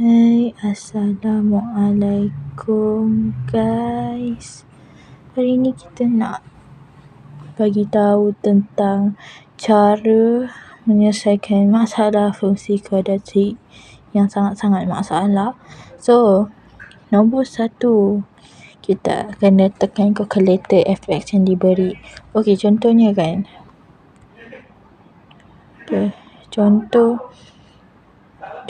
Hai Assalamualaikum guys Hari ni kita nak bagi tahu tentang cara menyelesaikan masalah fungsi kuadratik yang sangat-sangat masalah. So, nombor satu kita kena tekan calculator fx yang diberi. Okey, contohnya kan. Okay. Contoh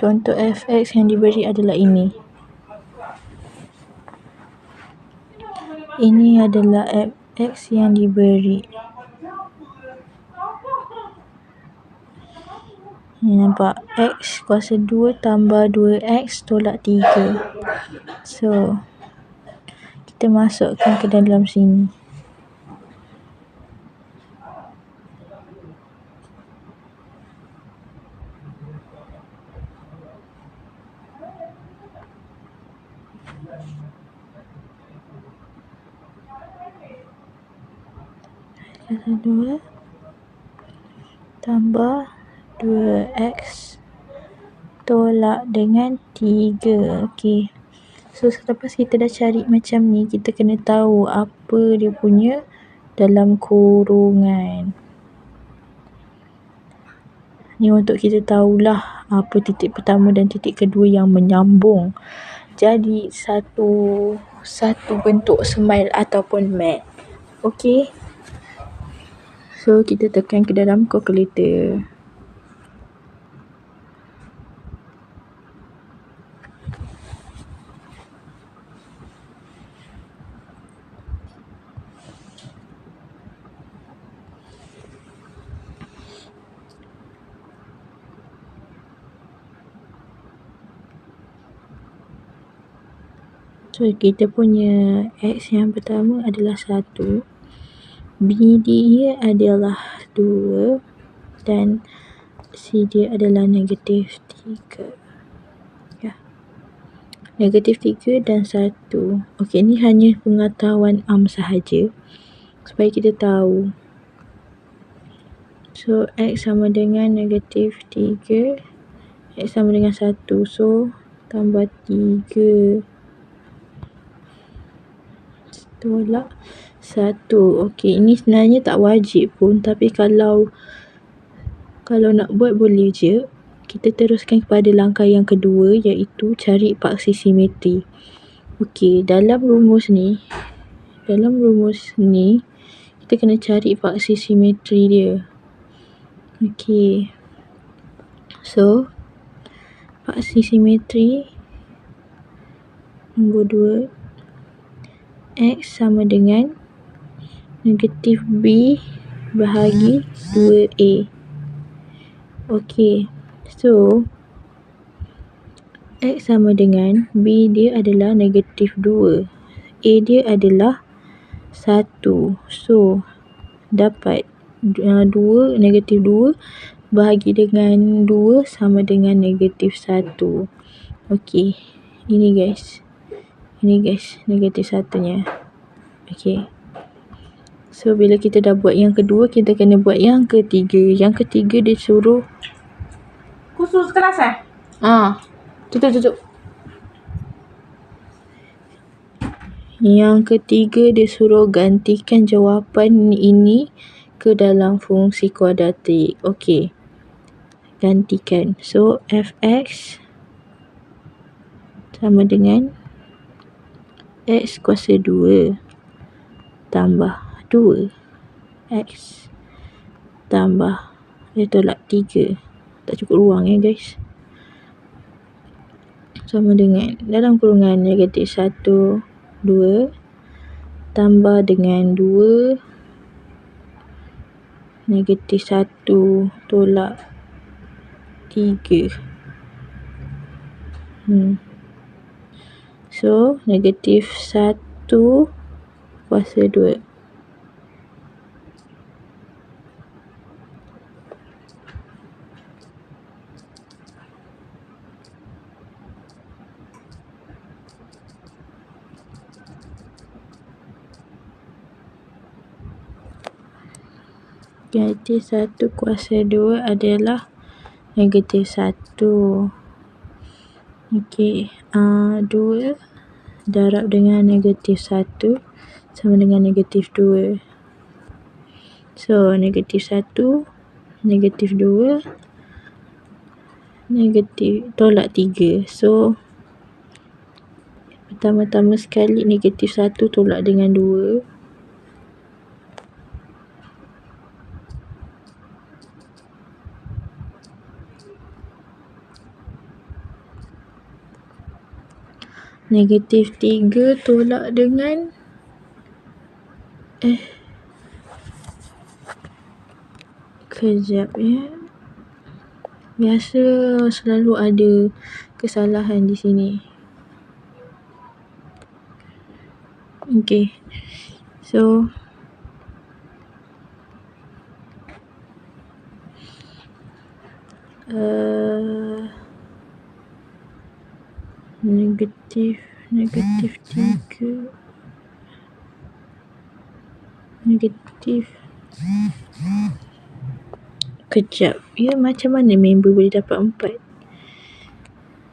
Contoh fx yang diberi adalah ini. Ini adalah fx yang diberi. Ni nampak x kuasa 2 tambah 2x tolak 3. So, kita masukkan ke dalam sini. Kuasa 2 tambah 2x tolak dengan 3. Okey. So, selepas kita dah cari macam ni, kita kena tahu apa dia punya dalam kurungan. Ni untuk kita tahulah apa titik pertama dan titik kedua yang menyambung. Jadi, satu satu bentuk smile ataupun mat. Okey. So, kita tekan ke dalam calculator. So, kita punya X yang pertama adalah 1. B dia adalah 2. Dan C dia adalah negatif 3. Ya. Negatif 3 dan 1. Okey, ni hanya pengetahuan am sahaja. Supaya kita tahu. So, X sama dengan negatif 3. X sama dengan 1. So, tambah 3 tolak satu. Okey, ini sebenarnya tak wajib pun tapi kalau kalau nak buat boleh je. Kita teruskan kepada langkah yang kedua iaitu cari paksi simetri. Okey, dalam rumus ni dalam rumus ni kita kena cari paksi simetri dia. Okey. So, paksi simetri nombor dua X sama dengan negatif B bahagi 2A. Okey. So, X sama dengan B dia adalah negatif 2. A dia adalah 1. So, dapat uh, 2 negatif 2 bahagi dengan 2 sama dengan negatif 1. Okey. Ini guys. Ini guys, negatif satunya. Okey. So, bila kita dah buat yang kedua, kita kena buat yang ketiga. Yang ketiga dia suruh. Khusus kelas eh? Ah, tutup, tutup. Yang ketiga dia suruh gantikan jawapan ini ke dalam fungsi kuadratik. Okey. Gantikan. So, fx sama dengan X kuasa 2 tambah 2 X tambah dia tolak 3 tak cukup ruang ya guys. Sama dengan dalam kurungan negatif 1 2 tambah dengan 2 negatif 1 tolak 3 hmm So, negatif 1 kuasa 2. Negatif 1 kuasa 2 adalah negatif 1. Okey, uh, 2 darab dengan negatif 1 sama dengan negatif 2. So, negatif 1, negatif 2, negatif tolak 3. So, pertama-tama sekali negatif 1 tolak dengan 2. Negatif 3 tolak dengan eh kejap ya. Biasa selalu ada kesalahan di sini. Okey. So, uh, negatif negatif 3 negatif. Kejap. Ya macam mana member boleh dapat 4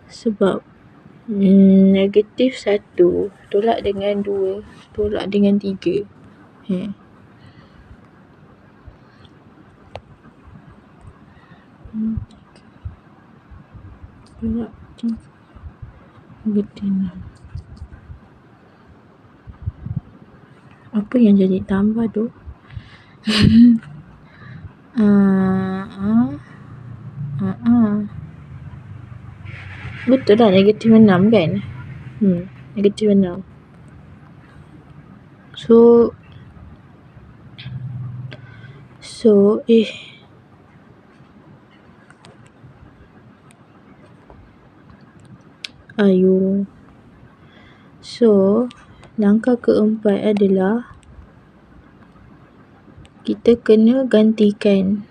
sebab mm, negatif 1 tolak dengan 2 tolak dengan 3 eh. Hmm. Tolak 3 betina. Apa yang jadi tambah tu? uh, uh, uh, uh. Betul lah negatif 6 kan? Hmm, negatif 6. So, so, eh, Ayu. So, langkah keempat adalah kita kena gantikan.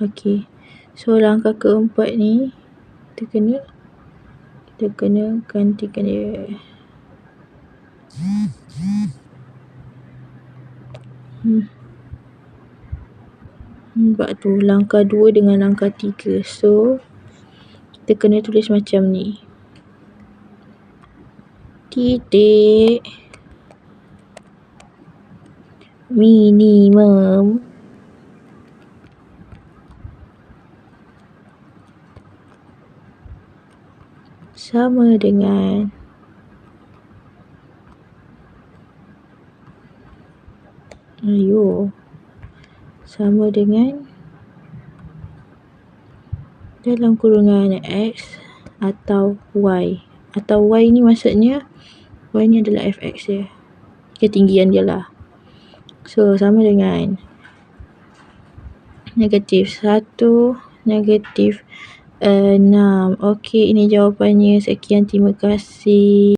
Okey. So, langkah keempat ni kita kena kita kena gantikan dia. Hmm. Sebab tu langkah dua dengan langkah tiga. So, kita kena tulis macam ni titik minimum. Sama dengan ayo. Sama dengan dalam kurungan x atau y atau y ni maksudnya Y ni adalah fx dia. Ketinggian dia lah. So, sama dengan negatif 1, negatif 6. Okey, ini jawapannya. Sekian, terima kasih.